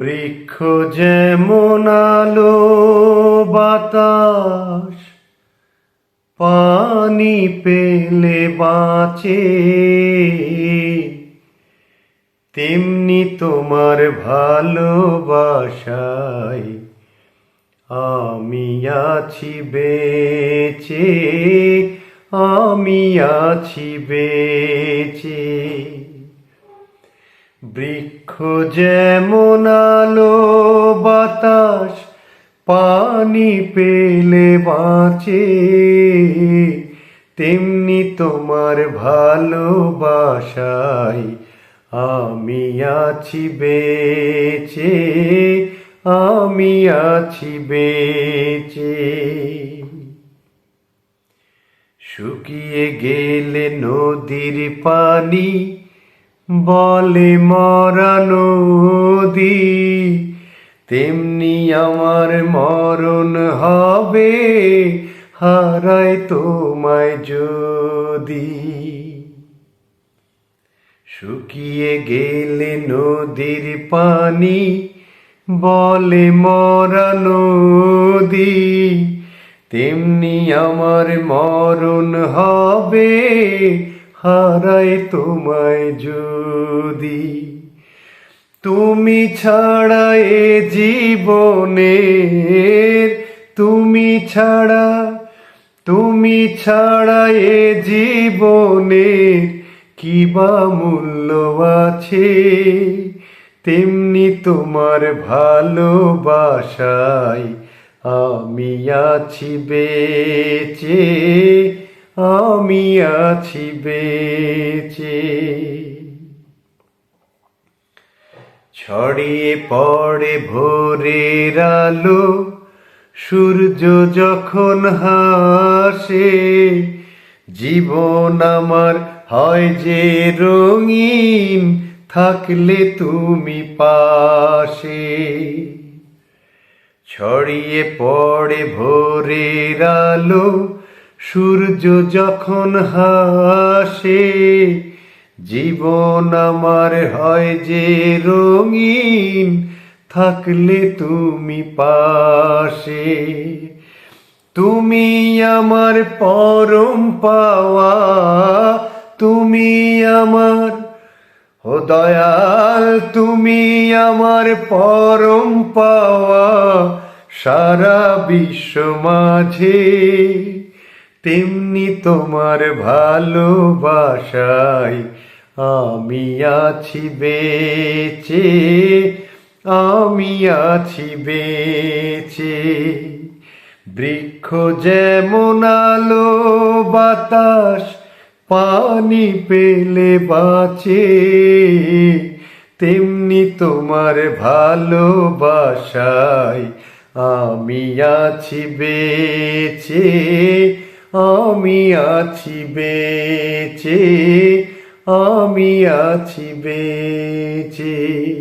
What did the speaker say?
বৃক্ষ যেমন আলো, বাতাস, পানি পেলে বাঁচে। তেমনি তোমার ভালোবাসায় আমি আছি বেঁচে, আমি আছি বেঁচে। বৃক্ষ যেমন আলো, বাতাস, পানি পেলে বাঁচে। তেমনি তোমার ভালোবাসায় আমি আছি বেঁচে, আমি আছি বেঁচে। শুকিয়ে গেলে নদীর পানি বলে মরা নদী, তেমনি আমার মরণ হবে হারাই তোমায় যদি। শুকিয়ে গেলে নদীর পানি, বলে মরা নদী, তেমনি আমার মরণ হবে হারাই তোমায় যদি। তুমি ছাড়া এ জীবনের, তুমি ছাড়া তুমি ছাড়া এ জীবনের কি বা মূল্য আছে? তেমনি তোমার ভালোবাসায় আমি আছি বেঁচে। আমি আছি বেঁচে। ছড়িয়ে পড়ে ভোরের আলো, সূর্য যখন হাসে, জীবন আমার হয় যে রঙিন, থাকলে তুমি পাশে। ছড়িয়ে পড়ে ভোরের আলো সূর্য যখন হাসে, জীবন আমার হয় যে রঙিন, থাকলে তুমি পাশে। তুমি আমার পরম পাওয়া, তুমি আমার, ও দয়াল, তুমি আমার পরম পাওয়া, সারা বিশ্ব মাঝে। তেমনি তোমার ভালোবাসায় আমি আছি বেঁচে, আমি আছি বেঁচে। বৃক্ষ যেমন আলো, বাতাস, পানি পেলে বাঁচে। তেমনি তোমার ভালোবাসায় আমি আছি বেঁচে। আমি আছি বেঁচে আমি আছি বেঁচে।